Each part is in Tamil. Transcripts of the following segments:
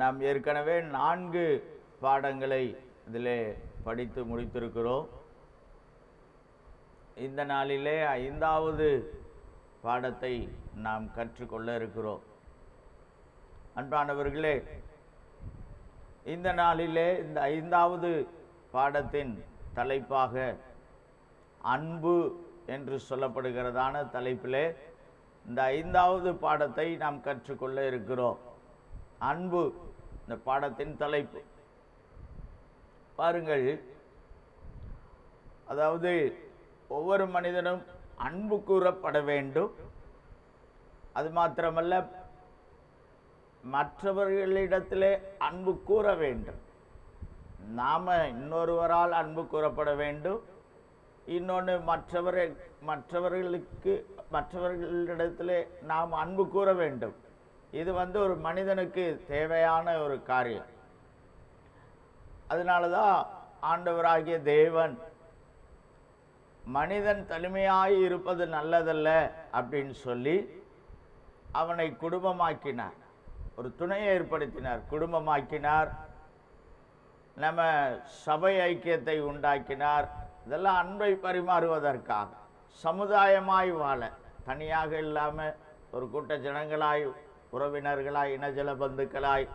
நாம் ஏற்கனவே நான்கு பாடங்களை இதிலே படித்து முடித்திருக்கிறோம். இந்த நாளிலே ஐந்தாவது பாடத்தை நாம் கற்றுக்கொள்ள இருக்கிறோம். அன்பானவர்களே இந்த நாளிலே இந்த ஐந்தாவது பாடத்தின் தலைப்பாக அன்பு என்று சொல்லப்படுகிறதான தலைப்பிலே இந்த ஐந்தாவது பாடத்தை நாம் கற்றுக்கொள்ள இருக்கிறோம். அன்பு இந்த பாடத்தின் தலைப்பு. பாருங்கள் அதாவது ஒவ்வொரு மனிதனும் அன்பு கூறப்பட வேண்டும். அது மாத்திரமல்ல மற்றவர்களிடத்திலே அன்பு கூற வேண்டும். நாம் இன்னொருவரால் அன்பு கூறப்பட வேண்டும். இன்னொன்று மற்றவரை மற்றவர்களுக்கு மற்றவர்களிடத்திலே நாம் அன்பு கூற வேண்டும். இது வந்து ஒரு மனிதனுக்கு தேவையான ஒரு காரியம். அதனால தான் ஆண்டவராகிய தேவன் மனிதன் தனிமையாய் இருப்பது நல்லதல்ல அப்படின்னு சொல்லி அவனை குடும்பமாக்கினார். ஒரு துணையை ஏற்படுத்தினார். குடும்பமாக்கினார். நம்ம சபை ஐக்கியத்தை உண்டாக்கினார். இதெல்லாம் அன்பை பரிமாறுவதற்காக. சமுதாயமாய் வாழ. தனியாக இல்லாமல் ஒரு கூட்ட ஜனங்களாய் உறவினர்களாய் இனஜல பந்துக்களாய்.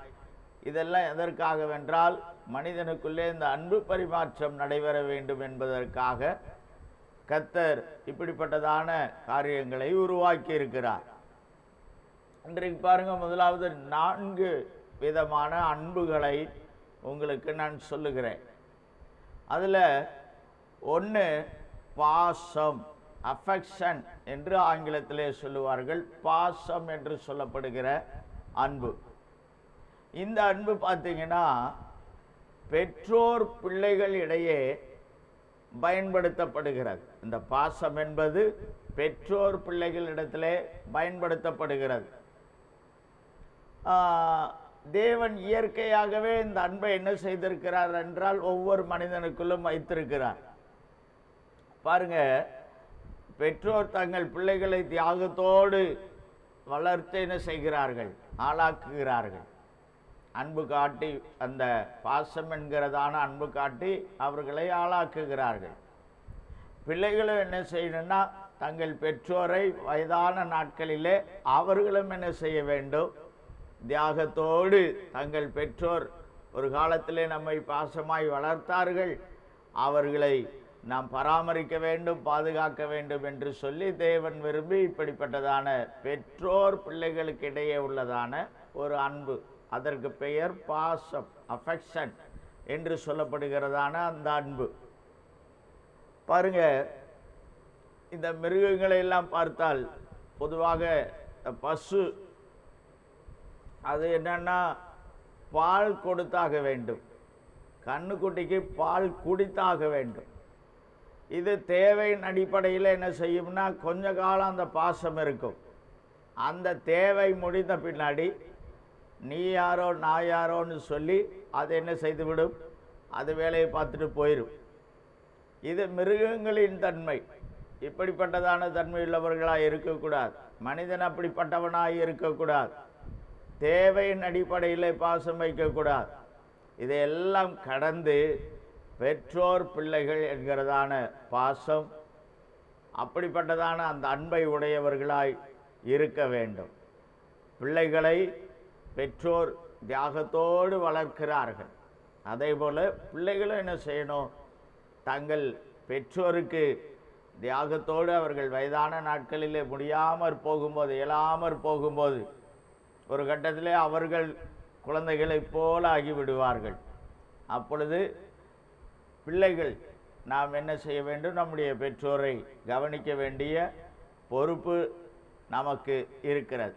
இதெல்லாம் எதற்காகவென்றால் மனிதனுக்குள்ளே இந்த அன்பு பரிமாற்றம் நடைபெற வேண்டும் என்பதற்காக கத்தர் இப்படிப்பட்டதான காரியங்களை உருவாக்கி இருக்கிறார் இன்றைக்கு பாருங்க முதலாவது நான்கு விதமான அன்புகளை உங்களுக்கு நான் சொல்லுகிறேன். அதில் ஒன்று பாசம். அஃபெக்ஷன் என்று ஆங்கிலத்திலே சொல்லுவார்கள் பாசம் என்று சொல்லப்படுகிற அன்பு. இந்த அன்பு பார்த்தீங்கன்னா பெற்றோர் பிள்ளைகள் இடையே பயன்படுத்தப்படுகிறது. இந்த பாசம் என்பது பெற்றோர் பிள்ளைகளிடத்திலே பயன்படுத்தப்படுகிறது. தேவன் இயற்கையாகவே இந்த அன்பை என்ன செய்திருக்கிறார் என்றால் ஒவ்வொரு மனிதனுக்குள்ளும் வைத்திருக்கிறார். பாருங்க பெற்றோர் தங்கள் பிள்ளைகளை தியாகத்தோடு வளர்த்து என்ன செய்கிறார்கள் ஆளாக்குகிறார்கள். அன்பு காட்டி அந்த பாசம் என்கிறதான அன்பு காட்டி அவர்களை ஆளாக்குகிறார்கள். பிள்ளைகளும் என்ன செய்யணும்னா தங்கள் பெற்றோரை வயதான நாட்களிலே அவர்களும் என்ன செய்ய வேண்டும்? தியாகத்தோடு தங்கள் பெற்றோர் ஒரு காலத்திலே நம்மை பாசமாய் வளர்த்தார்கள். அவர்களை நாம் பராமரிக்க வேண்டும் பாதுகாக்க வேண்டும் என்று சொல்லி தேவன் விரும்பி இப்படிப்பட்டதான பெற்றோர் பிள்ளைகளுக்கு இடையே உள்ளதான ஒரு அன்பு. அதற்கு பெயர் பாசம் அஃபெக்ஷன் என்று சொல்லப்படுகிறதான அந்த அன்பு. பாருங்க இந்த மிருகங்களை எல்லாம் பார்த்தால் பொதுவாக பசு அது என்னன்னா பால் கொடுத்தாக வேண்டும். கண்ணுக்குட்டிக்கு பால் குடித்தாக வேண்டும். இது தேவையின் அடிப்படையில் என்ன செய்யும்னா கொஞ்ச காலம் அந்த பாசம் இருக்கும். அந்த தேவை முடிந்த பின்னாடி நீ யாரோ நான் யாரோன்னு சொல்லி அது என்ன செய்துவிடும்? அது வேலையை பார்த்துட்டு போயிடும் இது மிருகங்களின் தன்மை. இப்படிப்பட்டதான தன்மை உள்ளவர்களாக இருக்கக்கூடாது. மனிதன் அப்படிப்பட்டவனாக இருக்கக்கூடாது. தேவையின் அடிப்படையில் பாசம் வைக்கக்கூடாது. இதையெல்லாம் கடந்து பெற்றோர் பிள்ளைகள் என்கிறதான பாசம் அப்படிப்பட்டதான அந்த அன்பை உடையவர்களாய் இருக்க வேண்டும். பிள்ளைகளை பெற்றோர் தியாகத்தோடு வளர்க்கிறார்கள். அதே போல் பிள்ளைகளும் என்ன செய்யணும்? தங்கள் பெற்றோருக்கு தியாகத்தோடு அவர்கள் வயதான நாட்களிலே முடியாமற் போகும்போது இயலாமற் போகும்போது ஒரு கட்டத்திலே அவர்கள் குழந்தைகளைப் போல ஆகிவிடுவார்கள் அப்பொழுது பிள்ளைகள் நாம் என்ன செய்ய வேண்டும்? நம்முடைய பெற்றோரை கவனிக்க வேண்டிய பொறுப்பு நமக்கு இருக்கிறது.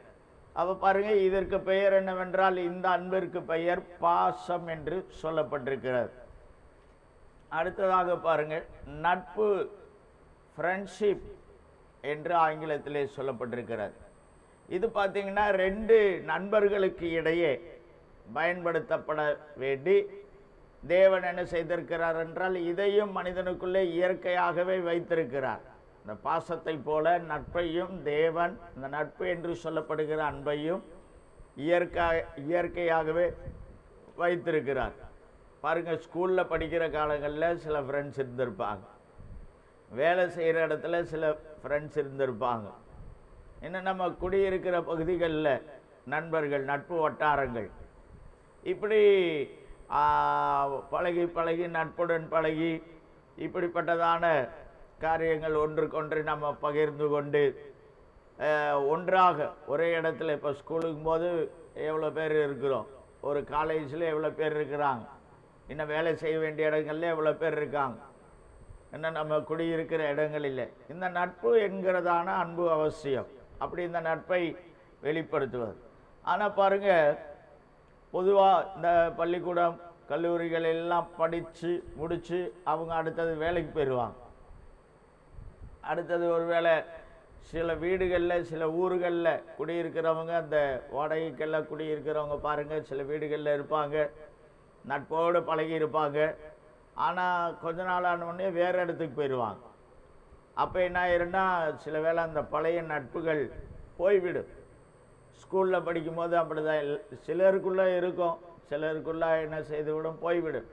அப்போ பாருங்கள் இதற்கு பெயர் என்னவென்றால் இந்த அன்பிற்கு பெயர் பாசம் என்று சொல்லப்பட்டிருக்கிறது. அடுத்ததாக பாருங்கள் நட்பு ஃப்ரெண்ட்ஷிப் என்று ஆங்கிலத்திலே சொல்லப்பட்டிருக்கிறது. இது பார்த்தீங்கன்னா ரெண்டு நண்பர்களுக்கு இடையே பயன்படுத்தப்பட வேண்டி தேவன் என்ன செய்திருக்கிறார் என்றால் இதையும் மனிதனுக்குள்ளே இயற்கையாகவே வைத்திருக்கிறார். இந்த பாசத்தை போல நட்பையும் தேவன் இந்த நட்பு என்று சொல்லப்படுகிற அன்பையும் இயற்கை இயற்கையாகவே வைத்திருக்கிறார். பாருங்கள் ஸ்கூலில் படிக்கிற காலங்களில் சில ஃப்ரெண்ட்ஸ் இருந்திருப்பாங்க. வேலை செய்கிற இடத்துல சில ஃப்ரெண்ட்ஸ் இருந்திருப்பாங்க. இன்னும் நம்ம குடியிருக்கிற பகுதிகளில் நண்பர்கள் நட்பு வட்டாரங்கள். இப்படி பழகி பழகி நட்புடன் பழகி இப்படிப்பட்டதான காரியங்கள் ஒன்றுக்கொன்று நம்ம பகிர்ந்து கொண்டு ஒன்றாக ஒரே இடத்துல இப்போ ஸ்கூலுக்கும் போது எவ்வளோ பேர் இருக்கிறோம். ஒரு காலேஜில் எவ்வளோ பேர் இருக்கிறாங்க. இன்னும் வேலை செய்ய வேண்டிய இடங்கள்ல எவ்வளோ பேர் இருக்காங்க. இன்னும் நம்ம குடியிருக்கிற இடங்களில் இந்த நட்பு என்கிறதான அன்பு அவசியம். அப்படி இந்த நட்பை வெளிப்படுத்துவது. ஆனால் பாருங்கள் பொதுவாக இந்த பள்ளிக்கூடம் கல்லூரிகள் எல்லாம் படித்து முடித்து அவங்க அடுத்தது வேலைக்கு போயிடுவாங்க அடுத்தது ஒருவேளை சில வீடுகளில் சில ஊர்களில் குடியிருக்கிறவங்க அந்த வாடகைக்கெல்லாம் குடியிருக்கிறவங்க பாருங்கள் சில வீடுகளில் இருப்பாங்க. நட்போடு பழகி இருப்பாங்க. ஆனால் கொஞ்ச நாள் ஆனவுடனே வேறு இடத்துக்கு போயிடுவாங்க அப்போ என்ன ஆயிருன்னா சில வேளை அந்த பழைய நட்புகள் போய்விடும். ஸ்கூலில் படிக்கும்போது அப்படிதான். எல்- சிலருக்குள்ளே இருக்கும். சிலருக்குள்ளே என்ன செய்துவிடும் போய்விடும்.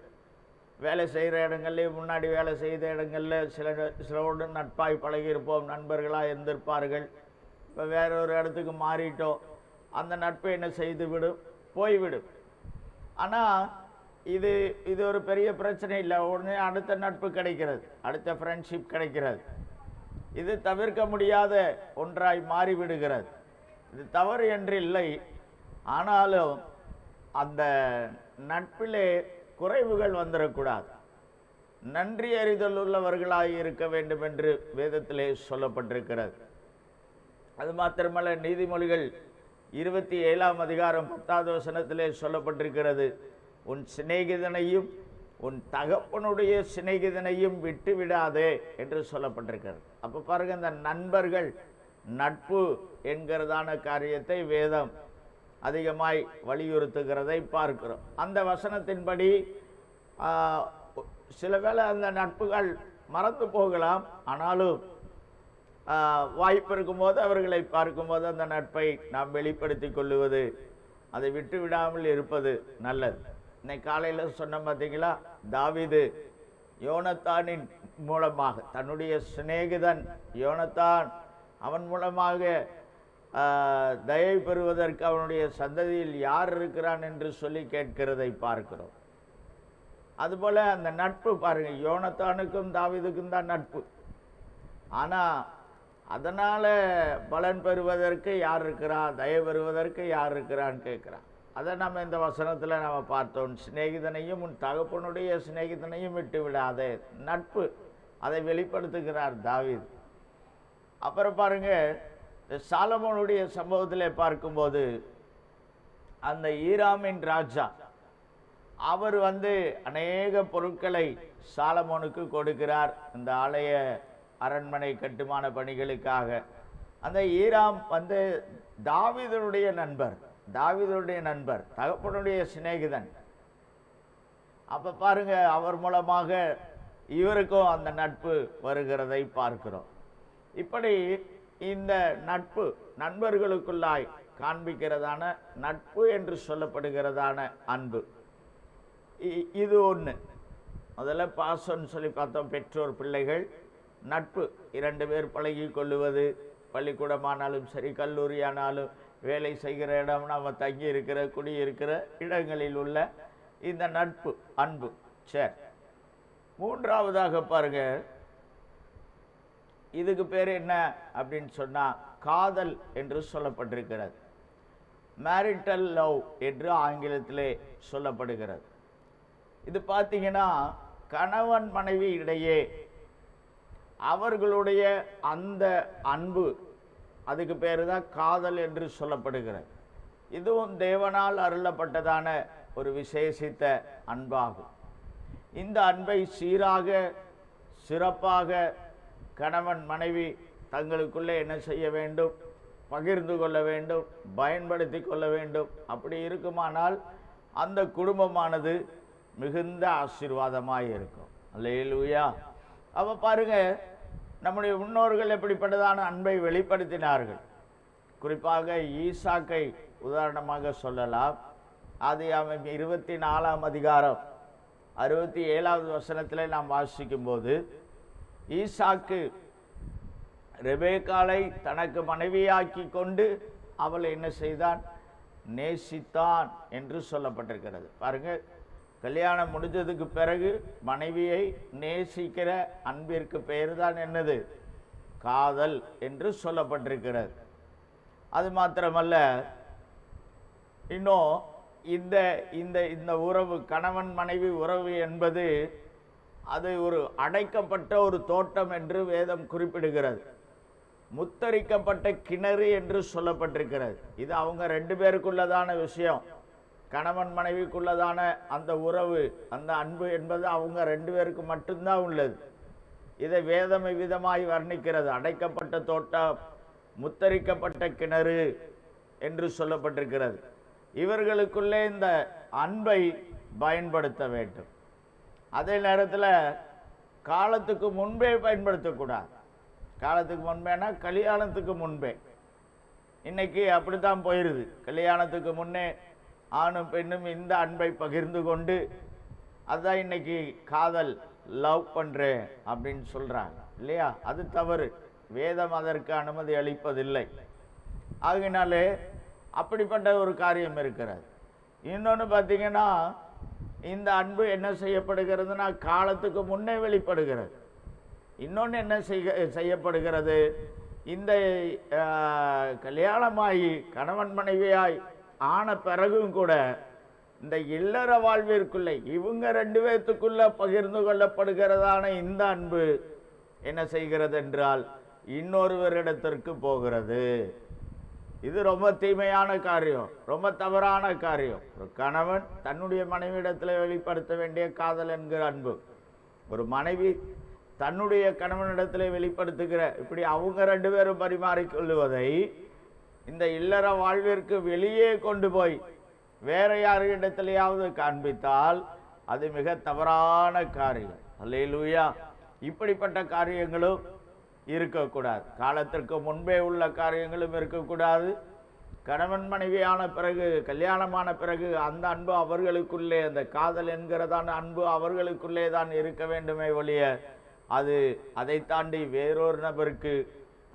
வேலை செய்கிற இடங்கள்லேயும் முன்னாடி வேலை செய்த இடங்களில் சில சிலரோடு நட்பாய் பழகியிருப்போம். நண்பர்களாக இருந்திருப்பார்கள். இப்போ வேற ஒரு இடத்துக்கு மாறிட்டோம். அந்த நட்பு என்ன செய்துவிடும் போய்விடும். ஆனால் இது இது ஒரு பெரிய பிரச்சனை இல்லை. உடனே அடுத்த நட்பு கிடைக்கிறது. அடுத்த ஃப்ரெண்ட்ஷிப் கிடைக்கிறது. இது தவிர்க்க முடியாத ஒன்றாய் மாறிவிடுகிறது. இது தவறு என்று இல்லை. ஆனாலும் அந்த நட்பிலே குறைவுகள் வந்துடக்கூடாது நன்றி அறிதல் உள்ளவர்களாக இருக்க வேண்டும் என்று வேதத்திலே சொல்லப்பட்டிருக்கிறது. அது மாத்திரமல்ல நீதிமொழிகள் இருபத்தி ஏழாம் அதிகாரம் பத்தாவது வசனத்திலே சொல்லப்பட்டிருக்கிறது. உன் சிநேகிதனையும் உன் தகப்பனுடைய சிநேகிதனையும் விட்டு விடாதே என்று சொல்லப்பட்டிருக்கிறது. அப்போ பாருங்க இந்த நண்பர்கள் நட்பு என்கிறதான காரியத்தை வேதம் அதிகமாய் வலியுறுத்துகிறதை பார்க்கிறோம். அந்த வசனத்தின்படி சில வேளை அந்த நட்புகள் மறந்து போகலாம். ஆனாலும் வாய்ப்பு இருக்கும்போது அவர்களை பார்க்கும்போது அந்த நட்பை நாம் வெளிப்படுத்திக் கொள்ளுவது அதை விட்டு விடாமல் இருப்பது நல்லது. இன்னைக்கு காலையில் சொன்ன பார்த்தீங்களா தாவிது யோனத்தானின் மூலமாக தன்னுடைய சிநேகிதன் யோனத்தான் அவன் மூலமாக தயை பெறுவதற்கு அவனுடைய சந்ததியில் யார் இருக்கிறான் என்று சொல்லி கேட்கிறதை பார்க்கிறோம். அதுபோல் அந்த நட்பு பாருங்கள் யோனத்தானுக்கும் தாவிதுக்கும் தான் நட்பு. ஆனால் அதனால் பலன் பெறுவதற்கு யார் இருக்கிறா தயவு பெறுவதற்கு யார் இருக்கிறான்னு கேட்குறான். அதை நம்ம இந்த வசனத்தில் நம்ம பார்த்தோம். சிநேகிதனையும் உன் தகப்பனுடைய சிநேகிதனையும் விட்டு விடாதே நட்பு அதை வெளிப்படுத்துகிறார் தாவிது. அப்புறம் பாருங்க இந்த சாலமோனுடைய சம்பவத்தில் பார்க்கும்போது அந்த ஈராமின் ராஜா அவர் வந்து அநேக பொருட்களை சாலமோனுக்கு கொடுக்கிறார். இந்த ஆலய அரண்மனை கட்டுமான பணிகளுக்காக. அந்த ஈராம் வந்து தாவிதனுடைய நண்பர் தாவிதனுடைய நண்பர் தகப்பனுடைய சிநேகிதன். அப்போ பாருங்க அவர் மூலமாக இவருக்கும் அந்த நட்பு வருகிறதை பார்க்கிறோம். இப்படி இந்த நட்பு நண்பர்களுக்குள்ளாய் காண்பிக்கிறதான நட்பு என்று சொல்லப்படுகிறதான அன்பு. இ- இது ஒன்று முதல்ல பாசம்னு சொல்லி பார்த்தோம் பெற்றோர் பிள்ளைகள். நட்பு இரண்டு பேர் பழகி கொள்ளுவது பள்ளிக்கூடமானாலும் சரி கல்லூரியானாலும் வேலை செய்கிற இடம் நம்ம தங்கி இருக்கிற குடியிருக்கிற இடங்களில் உள்ள இந்த நட்பு அன்பு. சரி. மூன்றாவதாக பாருங்கள் இதுக்கு பேர் என்ன அப்படின்னு சொன்னால் காதல் என்று சொல்லப்பட்டிருக்கிறது. மேரிட்டல் லவ் என்று ஆங்கிலத்திலே சொல்லப்படுகிறது. இது பார்த்தீங்கன்னா கணவன் மனைவி இடையே அவர்களுடைய அந்த அன்பு அதுக்கு பேர் தான் காதல் என்று சொல்லப்படுகிறது. இதுவும் தேவனால் அருளப்பட்டதான ஒரு விசேஷித்த அன்பாகும். இந்த அன்பை சீராக சிறப்பாக கணவன் மனைவி தங்களுக்குள்ளே என்ன செய்ய வேண்டும்? பகிர்ந்து கொள்ள வேண்டும் பயன்படுத்தி கொள்ள வேண்டும். அப்படி இருக்குமானால் அந்த குடும்பமானது மிகுந்த ஆசீர்வாதமாக இருக்கும். அல்லையிலுயா அப்போ பாருங்க நம்முடைய முன்னோர்கள் எப்படிப்பட்டதான அன்பை வெளிப்படுத்தினார்கள்? குறிப்பாக ஈசாக்கை உதாரணமாக சொல்லலாம். அது அவன் இருபத்தி நாலாம் அதிகாரம் அறுபத்தி ஏழாவது வசனத்தில் நாம் வாசிக்கும்போது ஈசாக்கு ரெபேக்காலை தனக்கு மனைவியாக்கி கொண்டு அவளை என்ன செய்தான்? நேசித்தான் என்று சொல்லப்பட்டிருக்கிறது. பாருங்கள் கல்யாணம் முடிஞ்சதுக்கு பிறகு மனைவியை நேசிக்கிற அன்பிற்கு பெயர் தான் என்னது? காதல் என்று சொல்லப்பட்டிருக்கிறது. அது மாத்திரமல்ல இன்னும் இந்த இந்த இந்த உறவு கணவன் மனைவி உறவு என்பது அது ஒரு அடைக்கப்பட்ட ஒரு தோட்டம் என்று வேதம் குறிப்பிடுகிறது. முத்தரிக்கப்பட்ட கிணறு என்று சொல்லப்பட்டிருக்கிறது. இது அவங்க ரெண்டு பேருக்குள்ளதான விஷயம். கணவன் மனைவிக்குள்ளதான அந்த உறவு அந்த அன்பு என்பது அவங்க ரெண்டு பேருக்கு மட்டும்தான் உள்ளது. இதை வேதம் விதமாய் வர்ணிக்கிறது. அடைக்கப்பட்ட தோட்டம் முத்தரிக்கப்பட்ட கிணறு என்று சொல்லப்பட்டிருக்கிறது. இவர்களுக்குள்ளே இந்த அன்பை பயன்படுத்த வேண்டும். அதே நேரத்தில் காலத்துக்கு முன்பே பயன்படுத்தக்கூடாது. காலத்துக்கு முன்பேனா கல்யாணத்துக்கு முன்பே. இன்றைக்கி அப்படி தான் போயிடுது கல்யாணத்துக்கு முன்னே ஆணும் பெண்ணும் இந்த அன்பை பகிர்ந்து கொண்டு அதான் இன்றைக்கி காதல் லவ் பண்ணுறேன் அப்படின்னு சொல்கிறாங்க இல்லையா? அது தவறு. வேதம் அதற்கு அனுமதி அளிப்பதில்லை. ஆகினாலே அப்படிப்பட்ட ஒரு காரியம் இருக்கிறது. இன்னொன்று பார்த்திங்கன்னா இந்த அன்பு என்ன செய்யப்படுகிறதுனா காலத்துக்கு முன்னே வெளிப்படுகிறது. இன்னொன்று என்ன செய்ய செய்யப்படுகிறது? இந்த கல்யாணமாகி கணவன் மனைவியாய் ஆன பிறகும் கூட இந்த இல்லற வாழ்விற்குள்ளே இவங்க ரெண்டு பேர்த்துக்குள்ளே பகிர்ந்து கொள்ளப்படுகிறதான இந்த அன்பு என்ன செய்கிறது என்றால் இன்னொருவரிடத்திற்கு போகிறது. இது ரொம்ப தீமையான காரியம் ரொம்ப தவறான காரியம். ஒரு கணவன் தன்னுடைய மனைவியிடத்தில் வெளிப்படுத்த வேண்டிய காதல் என்கிற அன்பு. ஒரு மனைவி தன்னுடைய கணவனிடத்தில் வெளிப்படுத்துகிற இப்படி அவங்க ரெண்டு பேரும் பரிமாறிக்கொள்ளுவதை இந்த இல்லற வாழ்விற்கு வெளியே கொண்டு போய் வேற யாரிடத்திலேயாவது காண்பித்தால் அது மிக தவறான காரியம். அல்லையிலூயா இப்படிப்பட்ட காரியங்களும் இருக்கக்கூடாது. காலத்திற்கு முன்பே உள்ள காரியங்களும் இருக்கக்கூடாது. கணவன் மனைவியான பிறகு கல்யாணமான பிறகு அந்த அன்பு அவர்களுக்குள்ளே அந்த காதல் என்கிறதான அன்பு அவர்களுக்குள்ளே தான் இருக்க வேண்டுமே ஒழிய அது அதை தாண்டி வேறொரு நபருக்கு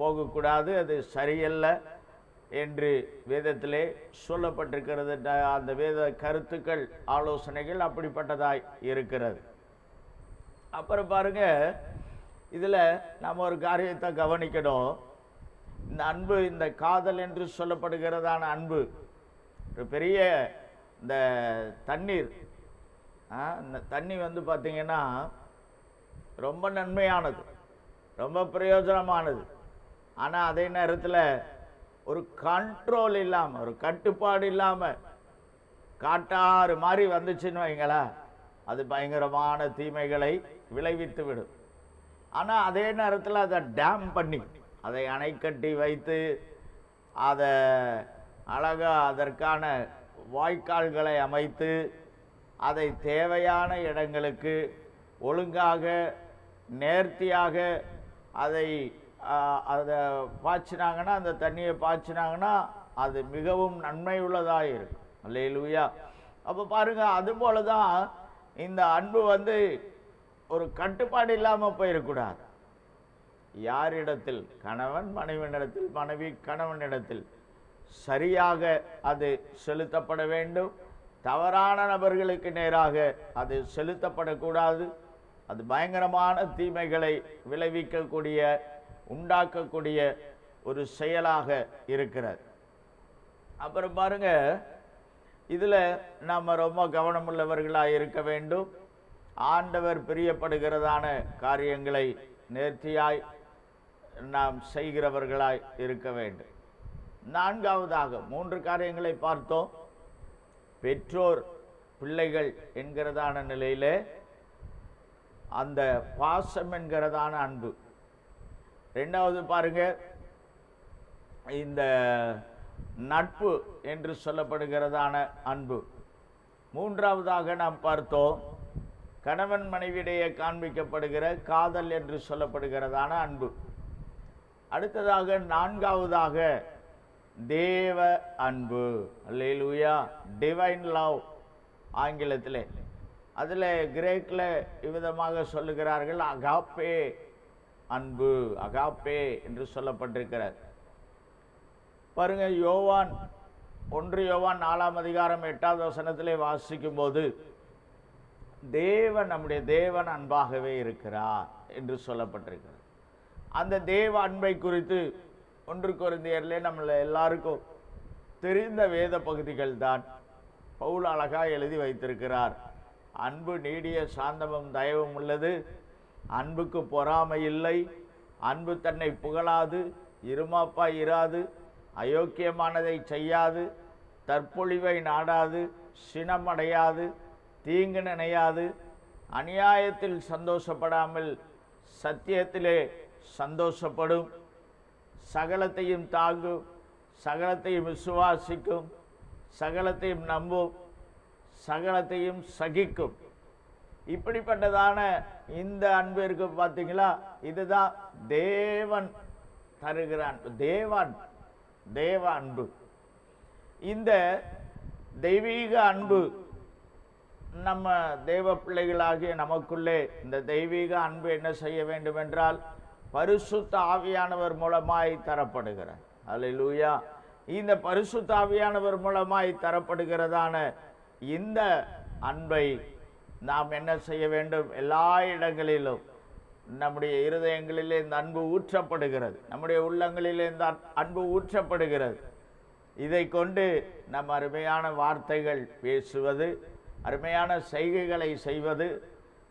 போகக்கூடாது. அது சரியல்ல என்று வேதத்திலே சொல்லப்பட்டிருக்கிறது. அந்த வேத கருத்துக்கள் ஆலோசனைகள் அப்படிப்பட்டதாய் இருக்கிறது. அப்புறம் பாருங்க இதில் நாம் ஒரு காரியத்தை கவனிக்கணும். இந்த அன்பு இந்த காதல் என்று சொல்லப்படுகிறதான அன்பு. ஒரு பெரிய இந்த தண்ணீர். இந்த தண்ணி வந்து பார்த்திங்கன்னா ரொம்ப நன்மையானது. ரொம்ப பிரயோஜனமானது. ஆனால் அதே நேரத்தில் ஒரு கண்ட்ரோல் இல்லாமல் ஒரு கட்டுப்பாடு இல்லாமல் காட்டாறு மாதிரி வந்துச்சுன்னு வைங்களேன். அது பயங்கரமான தீமைகளை விளைவித்து விடும் ஆனால் அதே நேரத்தில் அதை டேம் பண்ணி அதை அணை கட்டி வைத்து அதை அழகாக அதற்கான வாய்க்கால்களை அமைத்து அதை தேவையான இடங்களுக்கு ஒழுங்காக நேர்த்தியாக அதை அதை பாய்ச்சினாங்கன்னா அந்த தண்ணியை பாய்ச்சினாங்கன்னா அது மிகவும் நன்மை உள்ளதாக இருக்கும். அல்லேலூயா. அப்போ பாருங்க அதுபோல தான் இந்த அன்பு வந்து ஒரு கட்டுப்பாடு இல்லாமல் போயிடக்கூடாது யாரிடத்தில்? கணவன் மனைவியிடத்தில் மனைவி கணவனிடத்தில். சரியாக அது செலுத்தப்பட வேண்டும். தவறான நபர்களுக்கு நேராக அது செலுத்தப்படக்கூடாது. அது பயங்கரமான தீமைகளை விளைவிக்கக்கூடிய உண்டாக்கக்கூடிய ஒரு செயலாக இருக்கிறது. அப்புறம் பாருங்க இதில் நாம் ரொம்ப கவனமுள்ளவர்களாக இருக்க வேண்டும். ஆண்டவர் பிரியப்படுகிறதான காரியங்களை நேர்த்தியாய் நாம் செய்கிறவர்களாய் இருக்க வேண்டும். நான்காவதாக மூன்று காரியங்களை பார்த்தோம். பெற்றோர் பிள்ளைகள் என்கிறதான நிலையிலே அந்த பாசம் என்கிறதான அன்பு. ரெண்டாவது பாருங்க இந்த நட்பு என்று சொல்லப்படுகிறதான அன்பு. மூன்றாவதாக நாம் பார்த்தோம் கணவன் மனைவியிடையே காண்பிக்கப்படுகிற காதல் என்று சொல்லப்படுகிறதான அன்பு. அடுத்ததாக நான்காவதாக தேவ அன்பு. அல்லேலூயா. டிவைன் லவ் ஆங்கிலத்தில். அதில் கிரேக்கில் இவ்விதமாக சொல்லுகிறார்கள் அகாப்பே அன்பு அகாப்பே என்று சொல்லப்பட்டிருக்கிறது. பாருங்கள் யோவான் ஒன்று யோவான் நாலாம் அதிகாரம் எட்டாவது வசனத்திலே வாசிக்கும் போது தேவன் நம்முடைய தேவன் அன்பாகவே இருக்கிறார் என்று சொல்லப்பட்டிருக்கிறது. அந்த தேவ அன்பை குறித்து ஒன்று குருந்தியர்லே நம்மள எல்லாருக்கும் தெரிந்த வேத பகுதிகள் தான். பவுல் அழகா எழுதி வைத்திருக்கிறார். அன்பு நீடிய சாந்தமும் தயவும் உள்ளது. அன்புக்கு பொறாமை இல்லை. அன்பு தன்னை புகழாது. இருமாப்பா இராது. அயோக்கியமானதை செய்யாது. தற்பொழிவை நாடாது. சினமடையாது. தீங்கு நினையாது. அநியாயத்தில் சந்தோஷப்படாமல் சத்தியத்திலே சந்தோஷப்படும். சகலத்தையும் தாங்கும். சகலத்தையும் விசுவாசிக்கும். சகலத்தையும் நம்பும். சகலத்தையும் சகிக்கும். இப்படிப்பட்டதான இந்த அன்பு இருக்கு பார்த்தீங்களா? இதுதான் தேவன் தருகிற அன்பு. தேவன் தேவ அன்பு. இந்த தெய்வீக அன்பு நம்ம தெய்வ பிள்ளைகளாகிய நமக்குள்ளே இந்த தெய்வீக அன்பு என்ன செய்ய வேண்டும் என்றால் பரிசுத்த ஆவியானவர் மூலமாய் தரப்படுகிறார் அல்லேலூயா இந்த பரிசுத்த ஆவியானவர் மூலமாய் தரப்படுகிறதான இந்த அன்பை நாம் என்ன செய்ய வேண்டும்? எல்லா இடங்களிலும் நம்முடைய இருதயங்களிலே இந்த அன்பு ஊற்றப்படுகிறது. நம்முடைய உள்ளங்களிலே இந்த அன்பு ஊற்றப்படுகிறது. இதை கொண்டு நம் அருமையான வார்த்தைகள் பேசுவது அருமையான செய்கைகளை செய்வது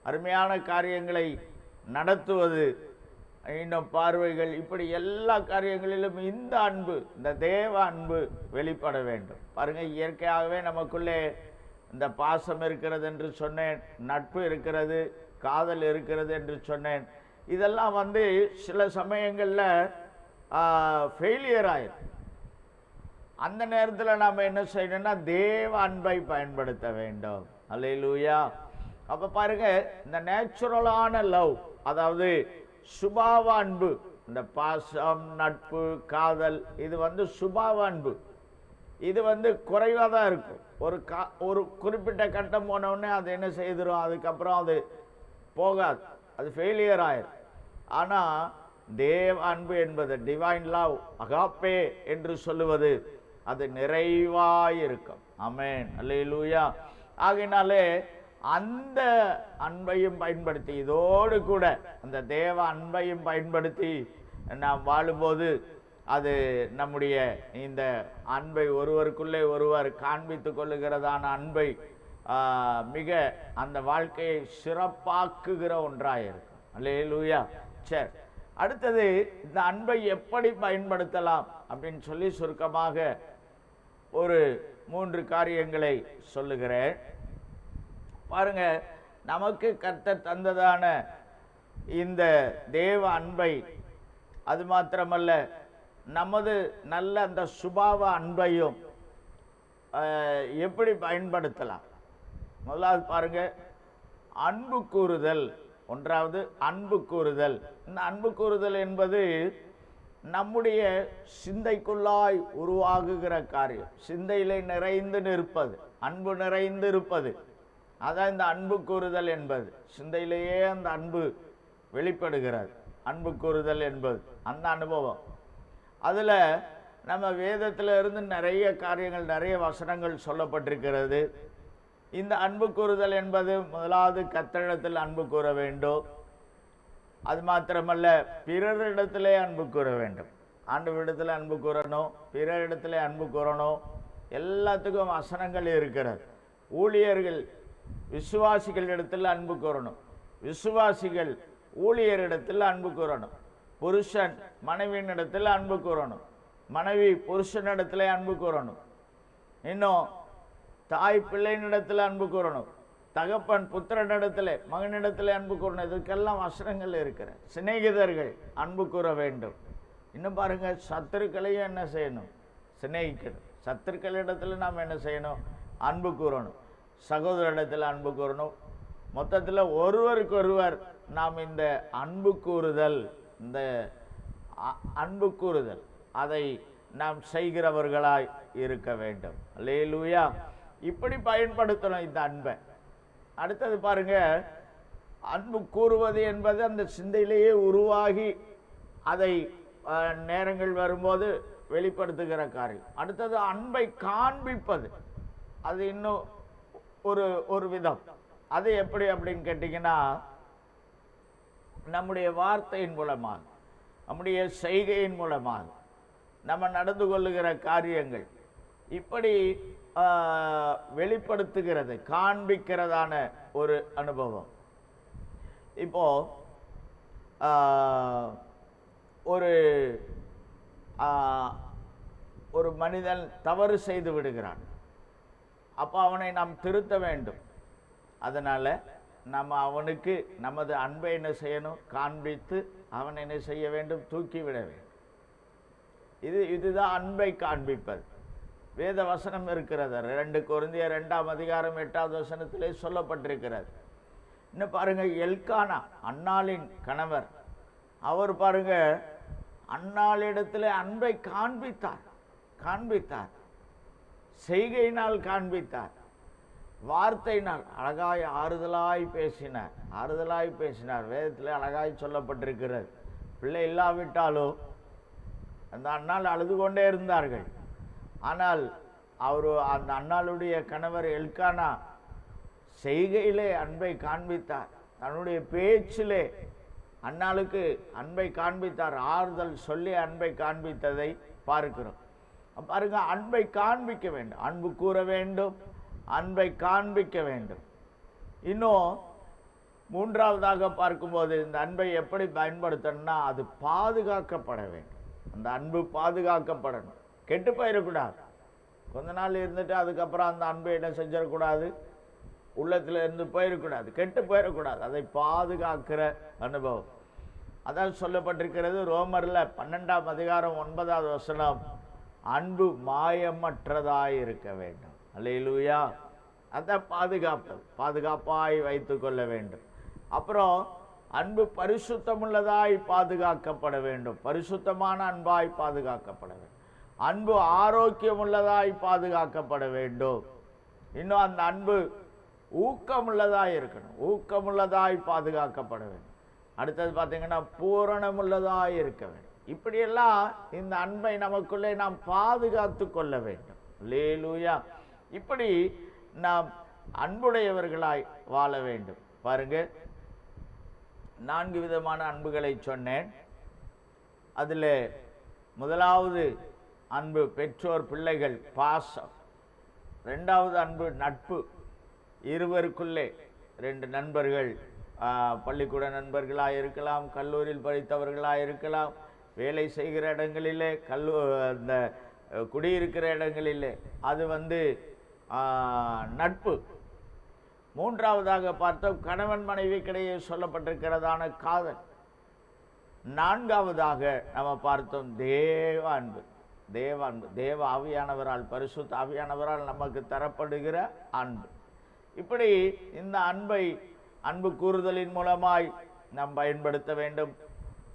அருமையான காரியங்களை நடத்துவது இன்னும் பார்வைகள் இப்படி எல்லா காரியங்களிலும் இந்த அன்பு இந்த தேவ அன்பு வெளிப்பட வேண்டும். பாருங்கள் இயற்கையாகவே நமக்குள்ளே இந்த பாசம் இருக்கிறது என்று சொன்னேன் நட்பு இருக்கிறது காதல் இருக்கிறது என்று சொன்னேன். இதெல்லாம் வந்து சில சமயங்களில் ஃபெயிலியர் ஆயிடும் அந்த நேரத்தில் நாம் என்ன செய்யணும்னா தேவ அன்பை பயன்படுத்த வேண்டும். அல்லேலூயா. அப்போ பாருங்க இந்த நேச்சுரலான லவ் அதாவது சுபாவ அன்பு இந்த பாசம் நட்பு காதல் இது வந்து சுபாவ அன்பு. இது வந்து குறைவாக தான் இருக்கும். ஒரு கா ஒரு குறிப்பிட்ட கட்டம் போன உடனே அது என்ன செய்திடும் அதுக்கப்புறம் அது போகாது. அது ஃபெயிலியர் ஆயிரும். ஆனால் தேவ அன்பு என்பது டிவைன் லவ் அகாப்பே என்று சொல்லுவது அது நிறைவாயிருக்கும். அமேன் அல்லேலூயா. ஆகையினாலே அந்த அன்பையும் பயன்படுத்தி இதோடு கூட அந்த தேவ அன்பையும் பயன்படுத்தி நாம் வாழும்போது அது நம்முடைய இந்த அன்பை ஒருவருக்குள்ளே ஒருவர் காண்பித்து கொள்ளுகிறதான அன்பை மிக அந்த வாழ்க்கையை சிறப்பாக்குகிற ஒன்றாக இருக்கும் அல்லேலூயா. சரி. அடுத்தது இந்த அன்பை எப்படி பயன்படுத்தலாம் அப்படின்னு சொல்லி சுருக்கமாக ஒரு மூன்று காரியங்களை சொல்லுகிறேன். பாருங்க நமக்கு கத்த தந்ததான இந்த தேவ அன்பை அது மாத்திரமல்ல நமது நல்ல அந்த சுபாவ அன்பையும் எப்படி பயன்படுத்தலாம்? முதலாவது பாருங்க அன்பு கூறுதல். ஒன்றாவது அன்பு கூறுதல். இந்த அன்பு கூறுதல் என்பது நம்முடைய சிந்தைக்குள்ளாய் உருவாகுகிற காரியம். சிந்தையிலே நிறைந்து நிற்பது அன்பு நிறைந்து இருப்பது. அதான் இந்த அன்பு கூறுதல் என்பது. சிந்தையிலேயே அந்த அன்பு வெளிப்படுகிறது. அன்பு கூறுதல் என்பது. அந்த அனுபவம். அதில் நம்ம வேதத்தில் இருந்து நிறைய காரியங்கள் நிறைய வசனங்கள் சொல்லப்பட்டிருக்கிறது. இந்த அன்பு கூறுதல் என்பது முதலாவது கத்தழத்தில் அன்பு கூற வேண்டும். அது மாத்திரமல்ல பிறரிடத்திலே அன்பு கூற வேண்டும். ஆண்டவரிடத்தில் அன்பு கூறணும் பிறரிடத்திலே அன்பு கூறணும். எல்லாத்துக்கும் வசனங்கள் இருக்கிறது. ஊழியர்கள் விசுவாசிகளிடத்தில் அன்பு கூறணும். விசுவாசிகள் ஊழியரிடத்தில் அன்பு கூறணும். புருஷன் மனைவியினிடத்தில் அன்பு கூறணும். மனைவி புருஷனிடத்திலே அன்பு கூறணும். இன்னும் தாய் பிள்ளையினிடத்தில் அன்பு கூறணும். தகப்பன் புத்திரனிடத்தில் மகனிடத்தில் அன்பு கூறணும் இதுக்கெல்லாம் வசனங்கள் இருக்கிற சிநேகிதர்கள் அன்பு கூற வேண்டும். இன்னும் பாருங்க சத்துருக்களையும் என்ன செய்யணும்? சிநேகிக்கணும். சத்துருக்களிடத்தில் நாம் என்ன செய்யணும்? அன்பு கூறணும். சகோதரிடத்தில் அன்பு கூறணும். மொத்தத்தில் ஒருவருக்கொருவர் நாம் இந்த அன்பு கூறுதல் இந்த அன்பு கூறுதல் அதை நாம் செய்கிறவர்களாய் இருக்க வேண்டும். லேலூயா இப்படி பயன்படுத்தணும் இந்த அன்பை. அடுத்தது பாருங்க அன்பு கூறுவது என்பது அந்த சிந்தையிலேயே உருவாகி அதை நேரங்கள் வரும்போது வெளிப்படுத்துகிற காரியம். அடுத்தது அன்பை காண்பிப்பது. அது இன்னும் ஒரு ஒரு விதம். அது எப்படி அப்படின்னு கேட்டிங்கன்னா நம்முடைய வார்த்தையின் மூலமாக நம்முடைய செய்கையின் மூலமாக நம்ம நடந்து கொள்ளுகிற காரியங்கள். இப்படி வெளிப்படுத்துகிறது காண்பிக்கிறதான ஒரு அனுபவம். இப்போ ஒரு ஒரு மனிதன் தவறு செய்து விடுகிறான். அப்போ அவனை நாம் திருத்த வேண்டும். அதனால் நம்ம அவனுக்கு நமது அன்பை என்ன செய்யணும்? காண்பித்து அவன் என்ன செய்ய வேண்டும்? தூக்கி விட வேண்டும். இது இதுதான் அன்பை காண்பிப்பது. வேத வசனம் இருக்கிறது. ரெண்டு குருந்திய ரெண்டாம் அதிகாரம் எட்டாவது வசனத்திலே சொல்லப்பட்டிருக்கிறது. இன்னும் பாருங்க எல்கானா அன்னாளின் கணவர். அவர் பாருங்க அன்னாளிடத்தில் அன்பை காண்பித்தார். காண்பித்தார். செய்கையினால் காண்பித்தார். வார்த்தையினால் அழகாய் ஆறுதலாய் பேசினார். ஆறுதலாய் பேசினார். வேதத்தில் அழகாய் சொல்லப்பட்டிருக்கிறது. பிள்ளை இல்லாவிட்டாலும் அந்த அண்ணால் அழுது கொண்டே இருந்தார்கள். ஆனால் அவர் அந்த அண்ணாளுடைய கணவர் எல்கானா செய்கையிலே அன்பை காண்பித்தார். தன்னுடைய பேச்சிலே அண்ணாளுக்கு அன்பை காண்பித்தார். ஆறுதல் சொல்லி அன்பை காண்பித்ததை பார்க்கிறோம். பாருங்க அன்பை காண்பிக்க வேண்டும். அன்பு கூற வேண்டும் அன்பை காண்பிக்க வேண்டும். இன்னும் மூன்றாவதாக பார்க்கும்போது இந்த அன்பை எப்படி பயன்படுத்தணும்னா அது பாதுகாக்கப்பட வேண்டும். அந்த அன்பு பாதுகாக்கப்படணும். கெட்டு போயிடக்கூடாது கொஞ்ச நாள் இருந்துட்டு அதுக்கப்புறம் அந்த அன்பை என்ன செஞ்சிடக்கூடாது உள்ளத்தில் இருந்து போயிடக்கூடாது கெட்டு போயிடக்கூடாது அதை பாதுகாக்கிற அனுபவம். அதான் சொல்லப்பட்டிருக்கிறது ரோமரில் பன்னெண்டாம் அதிகாரம் ஒன்பதாவது வசனம். அன்பு மாயமற்றதாய் இருக்க வேண்டும். அல்லையிலூயா அதை பாதுகாப்பு. பாதுகாப்பாய் வைத்து கொள்ள வேண்டும். அப்புறம் அன்பு பரிசுத்தமுள்ளதாய் பாதுகாக்கப்பட வேண்டும். பரிசுத்தமான அன்பாய் பாதுகாக்கப்பட வேண்டும். அன்பு ஆரோக்கியமுள்ளதாய் பாதுகாக்கப்பட வேண்டும். இன்னும் அந்த அன்பு ஊக்கமுள்ளதாக இருக்கணும். ஊக்கமுள்ளதாய் பாதுகாக்கப்பட வேண்டும். அடுத்தது பார்த்தீங்கன்னா பூரணமுள்ளதாய் இருக்க வேண்டும். இப்படியெல்லாம் இந்த அன்பை நமக்குள்ளே நாம் பாதுகாத்து கொள்ள வேண்டும். லேலூயா இப்படி நாம் அன்புடையவர்களாய் வாழ வேண்டும். பாருங்க. நான்கு விதமான அன்புகளை சொன்னேன். அதில் முதலாவது அன்பு பெற்றோர் பிள்ளைகள் பாசம். ரெண்டாவது அன்பு நட்பு. இருவருக்குள்ளே ரெண்டு நண்பர்கள். பள்ளிக்கூட நண்பர்களாக இருக்கலாம் கல்லூரியில் படித்தவர்களாக இருக்கலாம் வேலை செய்கிற இடங்களிலே கல்லூ அந்த குடியிருக்கிற இடங்களிலே. அது வந்து நட்பு. மூன்றாவதாக பார்த்தோம் கணவன் மனைவிக்கிடையே சொல்லப்பட்டிருக்கிறதான காதல். நான்காவதாக நம்ம பார்த்தோம் தேவ அன்பு. தேவ அன்பு தேவ ஆவியானவரால் பரிசுத்த ஆவியானவரால் நமக்கு தரப்படுகிற அன்பு. இப்படி இந்த அன்பை அன்பு கூறுதலின் மூலமாய் நாம் பயன்படுத்த வேண்டும்.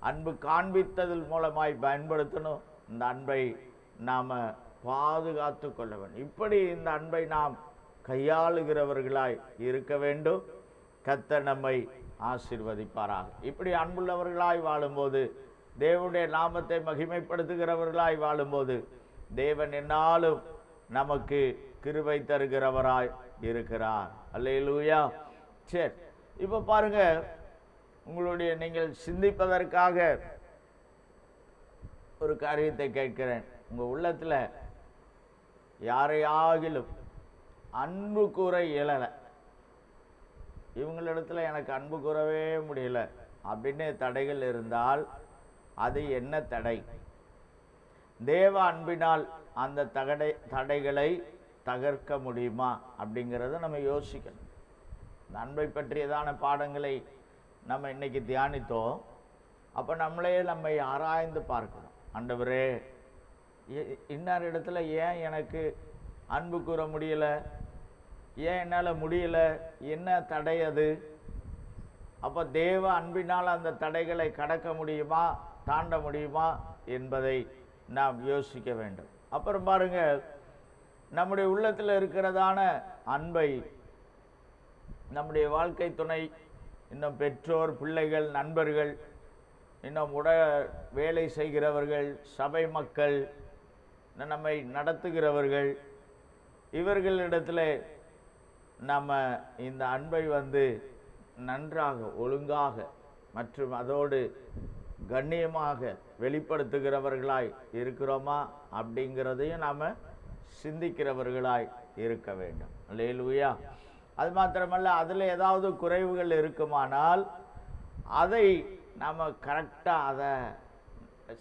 அன்பு காண்பித்ததன் மூலமாய் பயன்படுத்தணும். இந்த அன்பை நாம் பாதுகாத்து கொள்ள வேண்டும். இப்படி இந்த அன்பை நாம் கையாளுகிறவர்களாய் இருக்க வேண்டும். கத்த நம்மை ஆசீர்வதிப்பாராக. இப்படி அன்புள்ளவர்களாய் வாழும்போது தேவனுடைய நாமத்தை மகிமைப்படுத்துகிறவர்களாய் வாழும்போது தேவன் என்னாலும் நமக்கு கிருபை தருகிறவராய் இருக்கிறார். அல்லையிலூயா சரி இப்போ பாருங்க உங்களுடைய நீங்கள் சிந்திப்பதற்காக ஒரு காரியத்தை கேட்கிறேன். உங்க உள்ளத்துல யாரையாகிலும் அன்பு கூற இயலலை. இவங்களிடத்துல எனக்கு அன்பு கூறவே முடியல. அப்படின்னு தடைகள் இருந்தால் அது என்ன தடை? தேவ அன்பினால் அந்த தகடை தடைகளை தகர்க்க முடியுமா? அப்படிங்கிறத நம்ம யோசிக்கணும். இந்த அன்பை பற்றியதான பாடங்களை நம்ம இன்றைக்கி தியானித்தோம். அப்போ நம்மளே நம்மை ஆராய்ந்து பார்க்கணும். ஆண்டவரே இ- இன்னார் இடத்துல ஏன் எனக்கு அன்பு கூற முடியல? ஏன் என்னால் முடியல? என்ன தடை அது? அப்போ தேவ அன்பினால் அந்த தடைகளை கடக்க முடியுமா? தாண்ட முடியுமா என்பதை நாம் யோசிக்க வேண்டும். அப்புறம் பாருங்கள் நம்முடைய உள்ளத்தில் இருக்கிறதான அன்பை நம்முடைய வாழ்க்கை துணை இன்னும் பெற்றோர் பிள்ளைகள் நண்பர்கள் இன்னும் உட வேலை செய்கிறவர்கள் சபை மக்கள் நம்மை நடத்துகிறவர்கள் இவர்களிடத்தில் நம்ம இந்த அன்பை வந்து நன்றாக ஒழுங்காக மற்றும் அதோடு கண்ணியமாக வெளிப்படுத்துகிறவர்களாய் இருக்கிறோமா? அப்படிங்கிறதையும் நாம் சிந்திக்கிறவர்களாய் இருக்க வேண்டும். லேலுயா அது மாத்திரமல்ல அதில் ஏதாவது குறைவுகள் இருக்குமானால் அதை நாம் கரெக்டாக அதை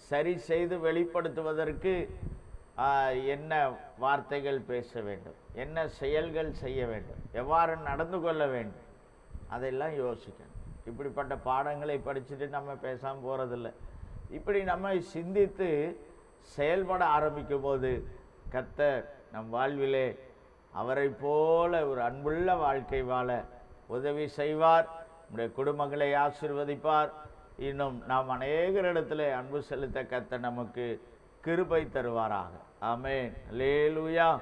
சரி செய்து வெளிப்படுத்துவதற்கு என்ன வார்த்தைகள் பேச வேண்டும்? என்ன செயல்கள் செய்ய வேண்டும்? எவ்வாறு நடந்து கொள்ள வேண்டும்? அதையெல்லாம் யோசிக்கணும். இப்படிப்பட்ட பாடங்களை படிச்சுட்டு நம்ம பேசாமல் போகிறதில்ல இப்படி நம்ம சிந்தித்து செயல்பட ஆரம்பிக்கும் போது கத்தர் நம் வாழ்விலே அவரை போல ஒரு அன்புள்ள வாழ்க்கை வாழ உதவி செய்வார் நம்முடைய குடும்பங்களை ஆசீர்வதிப்பார். இன்னும் நாம் அநேகரிடத்தில் அன்பு செலுத்த கத்த நமக்கு கிருபை தருவாராக. ஆமென். லேலுயா